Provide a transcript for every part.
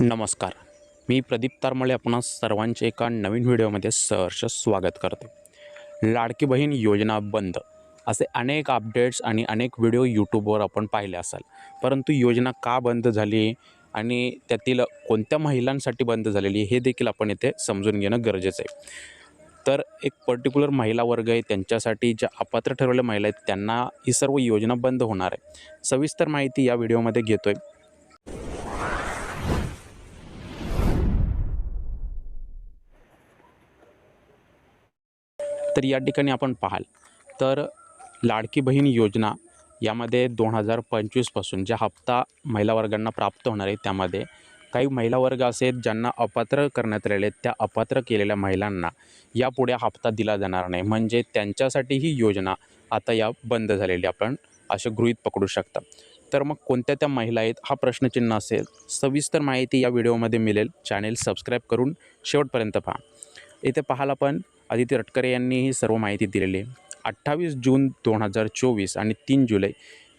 नमस्कार. मी प्रदीप तारमळे आपणास सर्वांचे एका नवीन व्हिडिओमध्ये सहर्ष स्वागत करते. लाडकी बहीण योजना बंद असे अनेक अपडेट्स आणि अनेक व्हिडिओ यूट्यूबवर आपण पाहिले असाल. परंतु योजना का बंद झाली आणि त्यातील कोणत्या महिलांसाठी बंद झालेली हे देखील आपण इथे समजून घेणं गरजेचं आहे. तर एक पर्टिक्युलर महिला वर्ग आहे त्यांच्यासाठी ज्या अपात्र ठरवलेल्या महिला आहेत त्यांना ही सर्व योजना बंद होणार आहे. सविस्तर माहिती या व्हिडिओमध्ये घेतो आहे तर या ठिकाणी आपण पाहाल तर लाडकी बहीण योजना यामध्ये दोन हजार पंचवीसपासून ज्या हप्ता महिला वर्गांना प्राप्त होणार आहे त्यामध्ये काही महिला वर्ग असे आहेत ज्यांना अपात्र करण्यात आलेले आहेत. त्या अपात्र केलेल्या महिलांना यापुढे हप्ता दिला जाणार नाही. म्हणजे त्यांच्यासाठी ही योजना आता या बंद झालेली आपण असे गृहीत पकडू शकता. तर मग कोणत्या त्या महिला आहेत? हा प्रश्नचिन्ह असेल. सविस्तर माहिती या व्हिडिओमध्ये मिळेल. चॅनेल सबस्क्राईब करून शेवटपर्यंत पहा. इथे पाहाल आपण आदित्य रटकरे यांनी ही सर्व माहिती दिलेली आहे. अठ्ठावीस जून दोन हजार चोवीस आणि तीन जुलै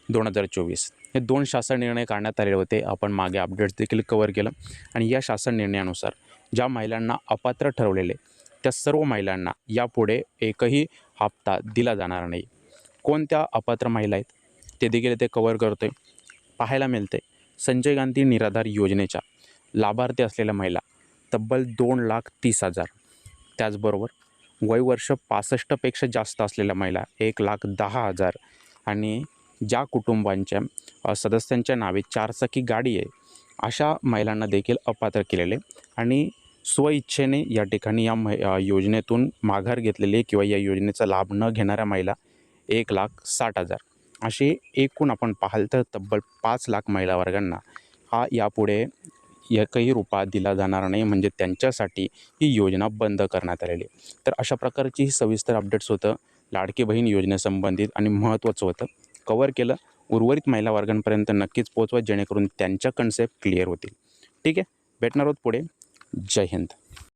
दोन हजार चोवीस हे दोन शासन निर्णय काढण्यात आलेले होते. आपण मागे अपडेट्स देखील कवर केलं. आणि या शासन निर्णयानुसार ज्या महिलांना अपात्र ठरवलेले त्या सर्व महिलांना यापुढे एकही हप्ता दिला जाणार नाही. कोणत्या अपात्र महिला आहेत ते देखील ते कवर करतो आहे पाहायला मिळते संजय गांधी निराधार योजनेच्या लाभार्थी असलेल्या महिला तब्बल दोन लाख तीस हजार. त्याचबरोबर वयवर्ष पासष्टपेक्षा जास्त असलेल्या महिला एक लाख दहा हजार आणि ज्या कुटुंबांच्या सदस्यांच्या नावे चारचाकी गाडी आहे अशा महिलांना देखील अपात्र केलेले आणि स्वइच्छेने या ठिकाणी या मै योजनेतून माघार घेतलेले किंवा या योजनेचा लाभ न घेणाऱ्या महिला एक लाख साठ हजार. असे एकूण आपण पाहाल तर तब्बल पाच लाख महिला वर्गांना हा यापुढे एकही रुपा दिला जाणार नाही. म्हणजे त्यांच्यासाठी ही योजना बंद करण्यात आलेली आहे. तर अशा प्रकारची ही सविस्तर अपडेट्स होतं. लाडकी बहीण योजनेसंबंधित आणि महत्त्वाचं होतं. कवर केलं. उर्वरित महिला वर्गांपर्यंत नक्कीच पोहोचवा जेणेकरून त्यांच्या कन्सेप्ट क्लिअर होतील. ठीक आहे? भेटणार आहोत पुढे. जय हिंद.